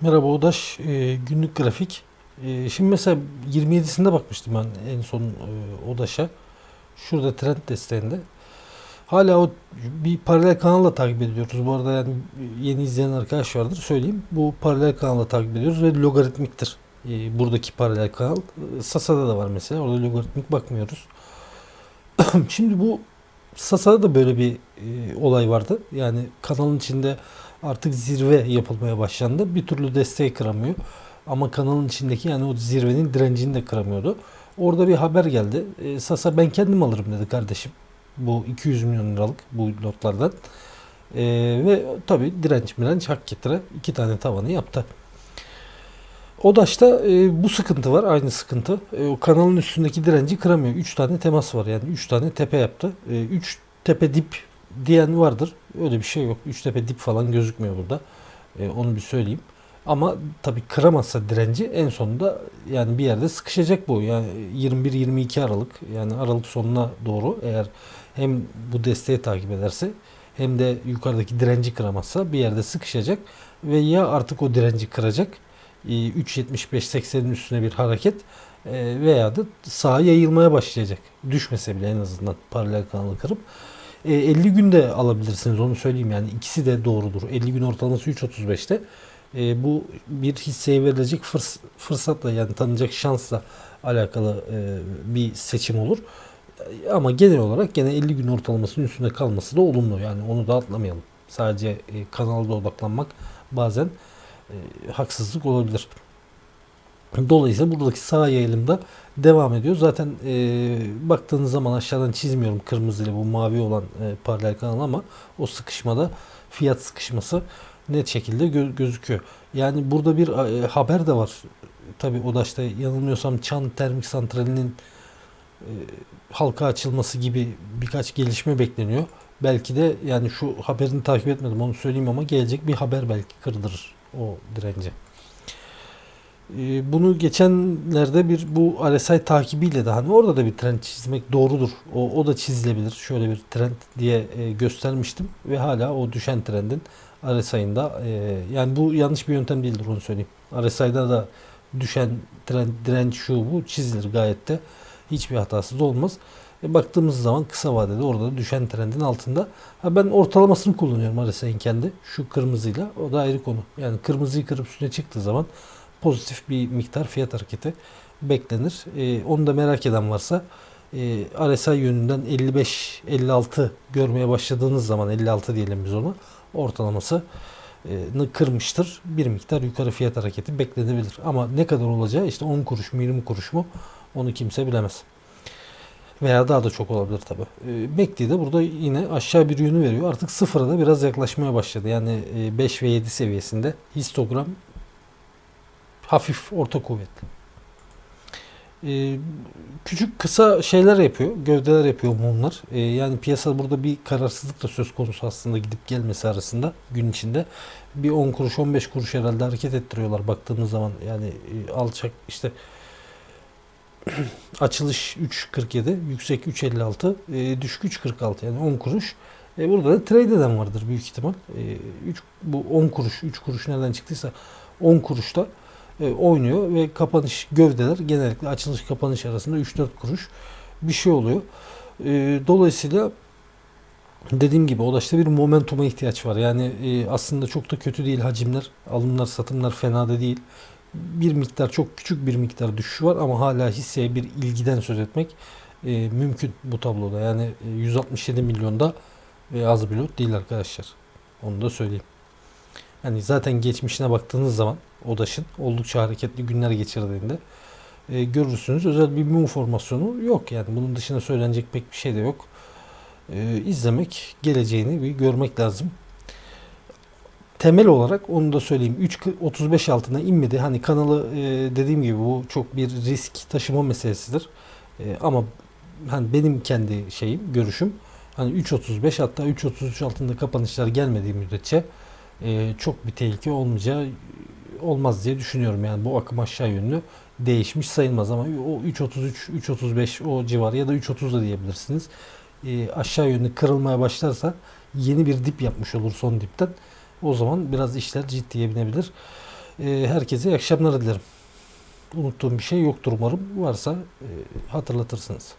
Merhaba Odaş, e, günlük grafik. E, şimdi mesela 27'sinde bakmıştım ben en son e, Odaş'a. Şurada trend desteğinde. Hala o bir paralel kanalla takip ediyoruz. Bu arada yani yeni izleyen arkadaş vardır söyleyeyim. Bu paralel kanalla takip ediyoruz ve logaritmiktir. E, buradaki paralel kanal. Sasa'da da var mesela. Orada logaritmik bakmıyoruz. Şimdi bu Sasa'da da böyle bir e, olay vardı. Yani kanalın içinde artık zirve yapılmaya başlandı. Bir türlü desteği kıramıyor. Ama kanalın içindeki yani o zirvenin direncini de kıramıyordu. Orada bir haber geldi. E, Sasa ben kendim alırım dedi kardeşim. Bu 200 milyon liralık bu lotlardan. E, ve tabi direnç mirenç hak getire iki tane tavanı yaptı. Odaş'ta e, bu sıkıntı var. Aynı sıkıntı. E, o kanalın üstündeki direnci kıramıyor. 3 tane temas var yani. 3 tane tepe yaptı. 3 tepe dip diyen vardır. Öyle bir şey yok. 3 tepe dip falan gözükmüyor burada. E, onu bir söyleyeyim. Ama tabii kıramazsa direnci en sonunda yani bir yerde sıkışacak bu. Yani 21-22 Aralık yani Aralık sonuna doğru eğer hem bu desteği takip ederse hem de yukarıdaki direnci kıramazsa bir yerde sıkışacak ve ya artık o direnci kıracak 3.75-80'in üstüne bir hareket e, veya da sağa yayılmaya başlayacak. Düşmese bile en azından paralel kanalı kırıp e, 50 günde alabilirsiniz onu söyleyeyim yani ikisi de doğrudur. 50 gün ortalaması 3.35'te. E, bu bir hisseye verilecek fırs fırsatla yani tanınacak şansla alakalı e, bir seçim olur. Ama genel olarak gene 50 gün ortalamasının üstünde kalması da olumlu. Yani onu da atlamayalım. Sadece e, kanalda odaklanmak bazen e, haksızlık olabilir. Dolayısıyla buradaki sağ yayılımda devam ediyor. Zaten e, baktığınız zaman aşağıdan çizmiyorum kırmızı ile bu mavi olan e, paralel kanal ama o sıkışmada fiyat sıkışması net şekilde gö- gözüküyor. Yani burada bir e, haber de var. Tabi Odaş'ta yanılmıyorsam Çan Termik Santrali'nin e, halka açılması gibi birkaç gelişme bekleniyor. Belki de yani şu haberini takip etmedim onu söyleyeyim ama gelecek bir haber belki kırdırır o direnci. Ee, bunu geçenlerde bir bu RSI takibiyle de hani orada da bir trend çizmek doğrudur. O, o da çizilebilir. Şöyle bir trend diye e, göstermiştim ve hala o düşen trendin RSI'ında e, yani bu yanlış bir yöntem değildir onu söyleyeyim. RSI'da da düşen trend, direnç şu bu çizilir gayet de hiçbir hatası da olmaz. E, baktığımız zaman kısa vadede orada da düşen trendin altında. Ha, ben ortalamasını kullanıyorum RSI'nin kendi şu kırmızıyla o da ayrı konu. Yani kırmızıyı kırıp üstüne çıktığı zaman pozitif bir miktar fiyat hareketi beklenir. E, onu da merak eden varsa e, RSI yönünden 55-56 görmeye başladığınız zaman 56 diyelim biz ona ortalaması e, kırmıştır. Bir miktar yukarı fiyat hareketi beklenebilir. Ama ne kadar olacağı işte 10 kuruş mu 20 kuruş mu onu kimse bilemez. Veya daha da çok olabilir tabi. E, MACD de burada yine aşağı bir yönü veriyor. Artık sıfıra da biraz yaklaşmaya başladı. Yani e, 5 ve 7 seviyesinde histogram hafif orta kuvvetli. Ee, küçük kısa şeyler yapıyor, gövdeler yapıyor mumlar. Ee, yani piyasa burada bir kararsızlık da söz konusu aslında gidip gelmesi arasında gün içinde. Bir 10 kuruş 15 kuruş herhalde hareket ettiriyorlar baktığımız zaman. Yani e, alçak işte açılış 3.47, yüksek 3.56, e, düşük 3.46 yani 10 kuruş. E, burada da trade eden vardır büyük ihtimal. E, 3, bu 10 kuruş, 3 kuruş nereden çıktıysa 10 kuruşta e, oynuyor ve kapanış gövdeler genellikle açılış kapanış arasında 3-4 kuruş bir şey oluyor. E, dolayısıyla dediğim gibi Odaş'ta bir momentuma ihtiyaç var. Yani e, aslında çok da kötü değil hacimler, alımlar, satımlar fena da değil. Bir miktar çok küçük bir miktar düşüş var ama hala hisseye bir ilgiden söz etmek mümkün bu tabloda. Yani e, 167 milyonda az bir lot değil arkadaşlar. Onu da söyleyeyim. Yani zaten geçmişine baktığınız zaman Odaş'ın oldukça hareketli günler geçirdiğinde e, görürsünüz. Özel bir mum formasyonu yok yani. Bunun dışında söylenecek pek bir şey de yok. E, izlemek, geleceğini bir görmek lazım. Temel olarak onu da söyleyeyim. 3.35 altına inmedi. Hani kanalı e, dediğim gibi bu çok bir risk taşıma meselesidir. E, ama hani benim kendi şeyim, görüşüm hani 3.35 hatta 3.33 altında kapanışlar gelmediği müddetçe e, çok bir tehlike olmayacağı olmaz diye düşünüyorum. Yani bu akım aşağı yönlü değişmiş sayılmaz ama o 3.33, 3.35 o civar ya da 3.30 da diyebilirsiniz. E, aşağı yönlü kırılmaya başlarsa yeni bir dip yapmış olur son dipten. O zaman biraz işler ciddiye binebilir. E, herkese iyi akşamlar dilerim. Unuttuğum bir şey yoktur umarım. Varsa e, hatırlatırsınız.